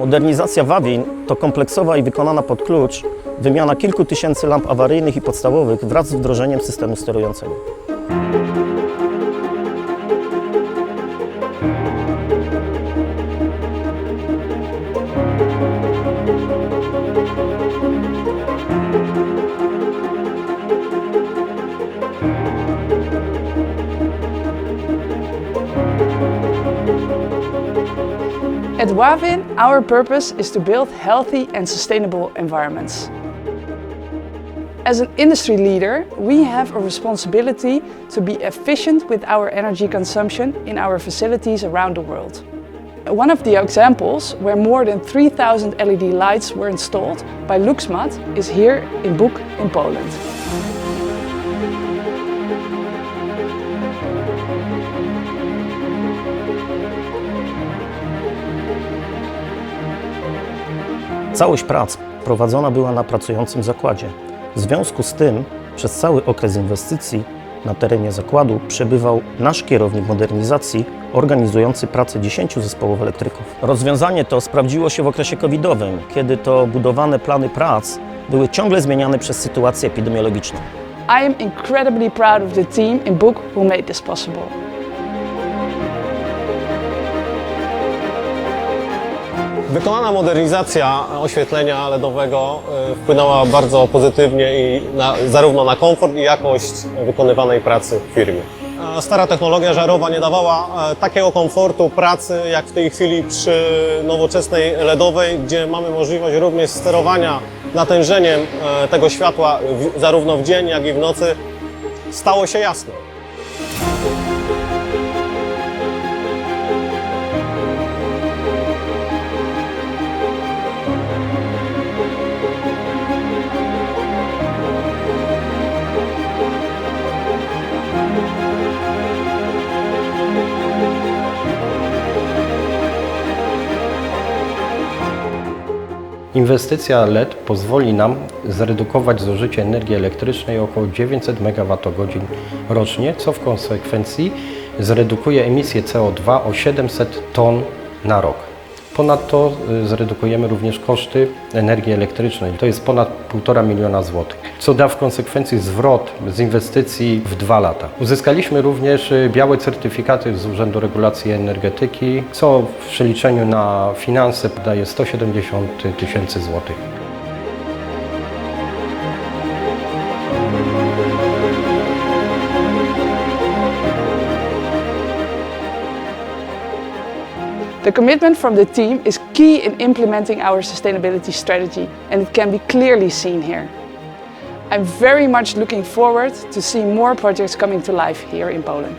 Modernizacja Wawin to kompleksowa i wykonana pod klucz wymiana kilku tysięcy lamp awaryjnych i podstawowych wraz z wdrożeniem systemu sterującego. At Wavin, our purpose is to build healthy and sustainable environments. As an industry leader, we have a responsibility to be efficient with our energy consumption in our facilities around the world. One of the examples where more than 3,000 LED lights were installed by Luxmat is here in Buk in Poland. Całość prac prowadzona była na pracującym zakładzie. W związku z tym przez cały okres inwestycji na terenie zakładu przebywał nasz kierownik modernizacji organizujący pracę 10 zespołów elektryków. Rozwiązanie to sprawdziło się w okresie covidowym, kiedy to budowane plany prac były ciągle zmieniane przez sytuację epidemiologiczną. I am incredibly proud of the team in Buk who made this possible. Wykonana modernizacja oświetlenia LEDowego y, wpłynęła bardzo pozytywnie i na, zarówno na komfort i jakość wykonywanej pracy w firmie. Stara technologia żarowa nie dawała e, takiego komfortu pracy jak w tej chwili przy nowoczesnej LEDowej, gdzie mamy możliwość również sterowania natężeniem e, tego światła zarówno w dzień, jak i w nocy. Stało się jasne. Inwestycja LED pozwoli nam zredukować zużycie energii elektrycznej o około 900 MWh rocznie, co w konsekwencji zredukuje emisję CO2 o 700 ton na rok. Ponadto y, zredukujemy również koszty energii elektrycznej, to jest ponad 1,5 miliona złotych, co da w konsekwencji zwrot z inwestycji w dwa lata. Uzyskaliśmy również y, białe certyfikaty z Urzędu Regulacji Energetyki, co w przeliczeniu na finanse daje 170 tysięcy złotych. The commitment from the team is key in implementing our sustainability strategy, and it can be clearly seen here. I'm very much looking forward to see more projects coming to life here in Poland.